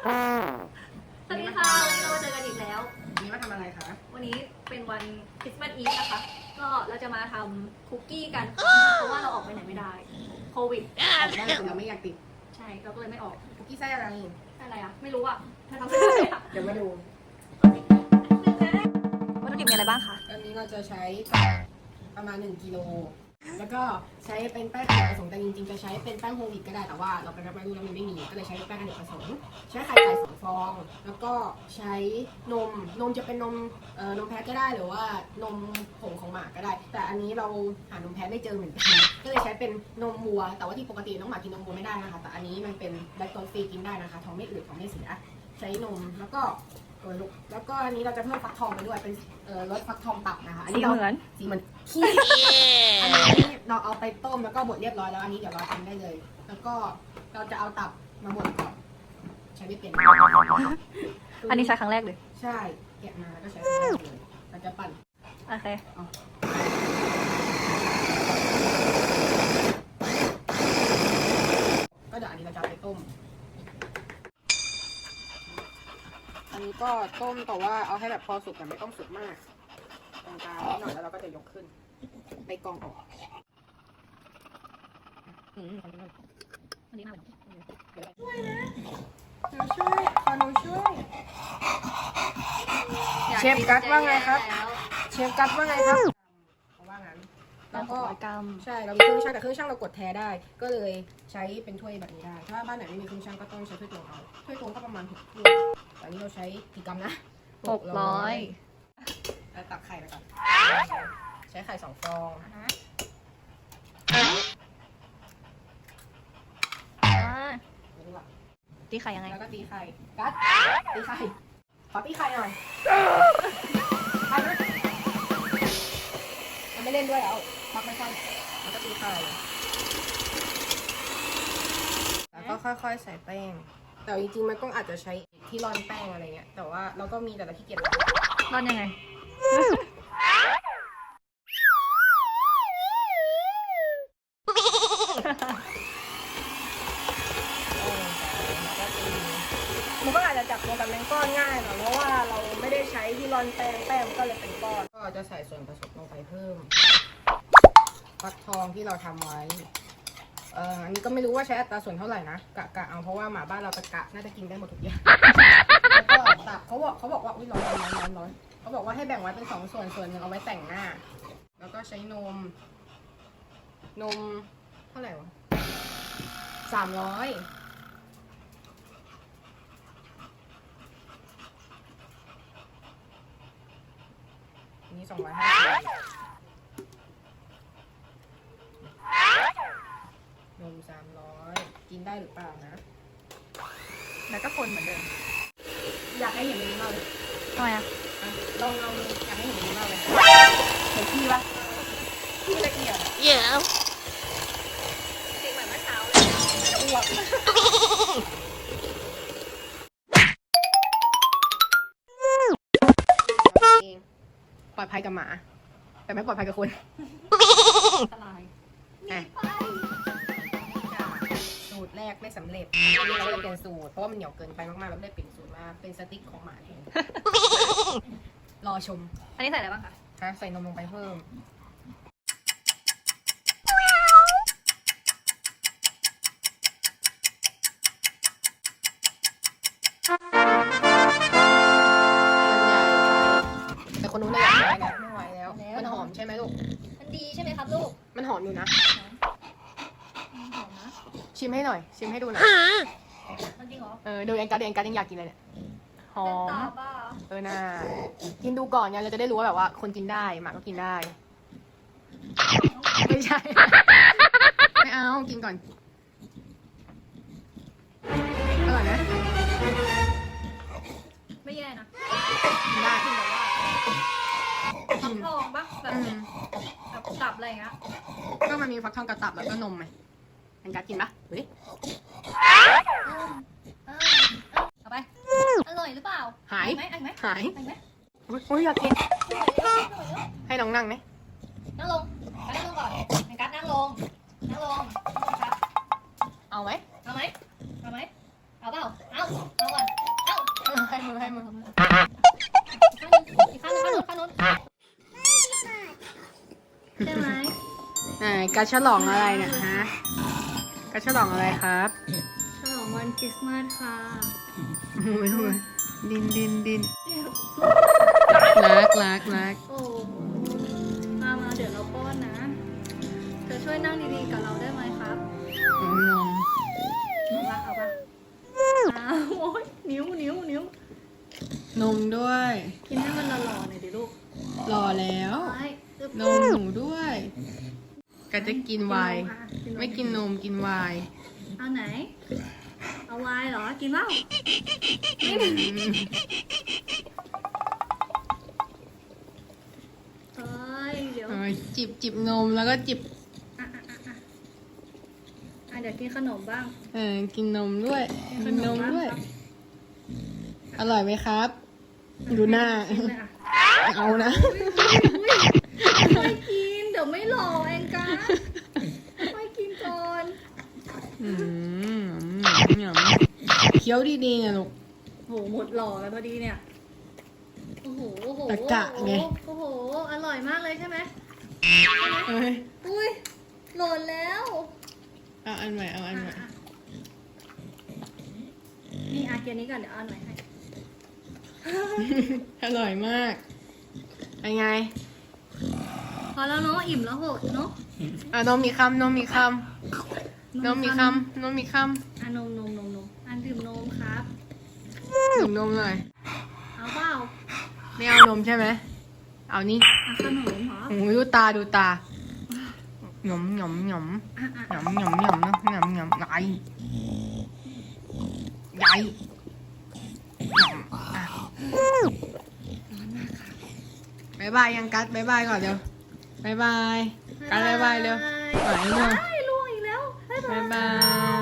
สวัสดีค่ะ วันนี้เรามาเจอกันอีกแล้ว วันนี้มาทำอะไรคะ วันนี้เป็นวันคริสต์มาสอีฟนะคะ ก็เราจะมาทำคุกกี้กัน เพราะว่าเราออกไปไหนไม่ได้ โควิด ออกได้แต่เราไม่อยากติดใช่ เราก็เลยไม่ออก คุกกี้ไส้อะไร อะไรอะไม่รู้อะเธอทำอะไรอะเดี๋ยวมาดู วัตถุดิบมีอะไรบ้างคะ อันนี้เราจะใช้ประมาณ 1กิโล แล้วก็ใช้เป็นแป้งอเนกประสงค์แต่จริงๆจะใช้เป็นแป้งโฮลวีตก็ได้แต่ว่าเราไปรับมาดูแล้วมันไม่มีก็เลยใช้แป้งอเนกประสงค์ใช้ไข่ไก่สองฟอง แล้วก็ใช้นมนมจะเป็นนมเอ่อนมแพะก็ได้หรือว่านมผงของหมาก็ได้ แต่อันนี้เราหานมแพะไม่เจอเหมือนกันก็เลยใช้เป็นนมวัว แต่ว่าที่ปกติน้องหมากินนมวัวไม่ได้นะคะแต่อันนี้มันเป็นแลคโตสฟรีกินได้นะคะท้องไม่อืดท้องไม่เสีย ใช้นมแล้วก็เออลูกแล้วก็อันนี้เราจะเพิ่มฟักทองไปด้วยเป็นเอ่อรสฟักทองตับนะคะอันสีนี้เราเหมือน สีเหมือนขี้อันนี้เราเอาไปต้มแล้วก็บดเรียบร้อยแล้วอันนี้เดี๋ยวเราทำได้เลย แล้วก็เราจะเอาตับมาบดก่อนใช้ไม่เป็น อันนี้ใช้ครั้งแรกเลย ใช่แกะมาแล้วก็ใช้ไม่ได้เลยเราจะปั่น โอเค ก็เดี๋ยวอันนี้เราจะเอาไปต้ม อั นนี้ก็ต้มแต่ว่าเอาให้แบบพอสุกแต่ไม่ต้องสุกมากกลางๆนิดหน่อยแล้วเราก็จะยกขึ้น ไปกรองออกอืมอันนี้น่าเป็นหนูช่วยขอหนูช่วยเชฟกัสว่าไงครับ เชฟกัดว่าไงครับเขาว่างั้นแล้แล้ววก็ก็กรัมใช่เรามีเครื่องช่างแต่เครื่องช่างเรากดแท้ได้ ก็เลยใช้เป็นถ้วยแบบนี้ได้ ถ้าบ้านไหนไม่มีเครื่องช่างก็ต้องใช้ถ้วยตวงเอาถ้วยตวงก็ประมาณหกถ้วยแต่อันนี้เราใช้กี่กรัมนะหกร้อยแล้วตักไข่ไปก่อนใช้ไข่สองฟองอ่านี่หลักตีไข่ยังไง แล้วก็ตีไข่กัดตีไข่ ขอตีไข่หน่อยไข่นะมันไม่เล่นด้วยแล้วพักไม่ใช่แล้วก็ตีไข่ แล้วก็ค่อยๆใส่แป้ง แต่จริงๆมันก็อาจจะใช้ที่ร่อนแป้งอะไรเงี้ย แต่ว่าเราก็มีแต่เราขี้เกียจร่อนร่อนยังไง มันก็อาจจะจับตัวกันเป็นก้อนง่ายหน่อยเพราะว่าเราไม่ได้ใช้ที่ร่อนแป้งแป้งมันก็เลยเป็นก้อน ก็จะใส่ส่วนผสมลงไปเพิ่มฟักทองที่เราทำไว้ เอ่ออันนี้ก็ไม่รู้ว่าใช้อัตราส่วนเท่าไหร่นะกะกะเอาเพราะว่าหมาบ้านเราตะกะน่าจะกินได้หมดทุกอย่างแล้วก็ตับเขาบอกเขาบอกว่าอุ้ยร้อนร้อนร้อนร้อนเขาบอกว่าให้แบ่งไว้เป็นสองส่วนส่วนหนึ่งเอาไว้แต่งหน้า แล้วก็ใช้นม นมเท่าไหร่วะสามร้อยอันนี้สองร้อยห้าสิบนมสามร้อยกินได้ หรือเปล่านะ แล้วก็คนเหมือนเดิม อยากให้เห็นนี้มากเลยทำไมอะอะลองลองดูอยากให้เห็นนี้มากเลยเห็นพี่ปะพี่ละเอียดอะเยอะจริงเหมือนเมื่อเช้าเลยอ้วกเองปลอดภัยกับหมา แต่ไม่ปลอดภัยกับคน อันตราย อะสูตร แรกไม่สำเร็จเราก็เลยเปลี่ยนสูตรเพราะว่ามันเหนียวเกินไปมากๆเราก็เลยเปลี่ยนสูตรมาเป็นสติ๊กของหมาแทน รอชมอันนี้ใส่อะไรบ้างคะฮะใส่นมลงไปเพิ่มแต่คนนู้นน่ะอยากได้แล้วไม่ไหวแล้ว มันหอมใช่ไหมลูก มันดีใช่ไหมครับลูก มันหอมอยู่นะหอมนะ ชิมให้หน่อย ชิมให้ดูหน่อยมันจริงเหรอเออดูเองกัดเองกัดยังอยากกินเลยเนี่ย หอเป็นมตาบ้าเออน่ากินดูก่อนเนี่ยเราจะได้รู้ว่าแบบว่า คนกินได้หมาก็กินได้ ไม่ใช่ ไม่เอา กินก่อน อร่อยนะไม่แย่นะกินได้กินแบบว่าฟักทองปะแบบอืมแบบกลับอะไรอย่างเงี้ยก็มันมีฟักทองกระตับแล้วก็นมไหม เป็นการกินปะเฮ้ยอืมอืมเอาไป อร่อยหรือเปล่าหายอไหมอไหมหายอไหมอุ๊ยอุ๊ยอยากกินอร่อยเร็วอร่อยเร็วให้น้องนั่งไหมนั่งลงกัดนั่งลงก่อนให้กัดนั่งลง นั่งลงครับเอาไหมเอาไหมเอาไหมเอาเปล่า เอาเอาก่อนมือให้มืออีกข้างหนึงอีกข้างหนึงข้างหนึงข้างหนึงใช่ไหมไหนการฉลองอะไรเนี่ยฮะ การฉลองอะไรครับฉลองวันคริสต์มาสค่ะโอ้ยโอ้ยดินดินดินรักรักรักโอ้มามาเดี๋ยวเราป้อนนะ เธอช่วยนั่งดีๆกับเราได้ไหมครับนมนมเอาปะเอาปะอ้าวโอ้ยนิ้วนิ้วนิ้วนมด้วย กินให้มันหล่อๆหน่อยดิลูก รอแล้ว ไปอึ๊บนมหนูด้วย ก็จะกินไวน์อะนไม่กินนมกินไวน์เอาไหน เอาไวน์เหรอ กินเปล่าอืมเฮ้ยเดี๋ยวเอาจิบจิบนมแล้วก็จิบอะอะอะอะอะเดี๋ยวกินขนมบ้าง เออกินนมด้วย กิกินนมบ้างด้วยครับอร่อยไหมครับ ดูหน้า กินเลยอะเอานะ อุ๊ยไม่กินเดี๋ยวไม่หล่อเองกันไม่กินก่อนอืมหยำเคี้ยวดีๆนะลูก โหหมดหล่อแล้วพอดีเนี่ย โอ้โหโอ้โหตะกะไง โอ้โห อร่อยมากเลยใช่ไหมเอ้ยอุ้ยหล่นแล้วเอาอันใหม่เอาอันใหม่ อะนี่อาเกียนนี้ก่อนเดี๋ยวเอาหน่อยให้ อร่อยมากเป็นไง พอแล้วเนาะอิ่มแล้วโหดเนาะอะนมมีคำนมมีคำนมมีคำนมมีคอะนมนมนมนมอันดื่มนมครับำดื่มนมหน่อยเอาเปล่าไม่เอานมใช่ไหมเอานี่อะขนมเหรอโอ้ยดูตาดูตาหยำหยำหยำอะอะหยำหยำหยำนะหยำหยำไหลไหลหยำอะบายบายยังกัดบายบายก่อนเดี๋ยว บายบายกัดบายบายเร็วไหนเร็วได้ลูกอีกแล้ว บ๊ายบาบายยบาย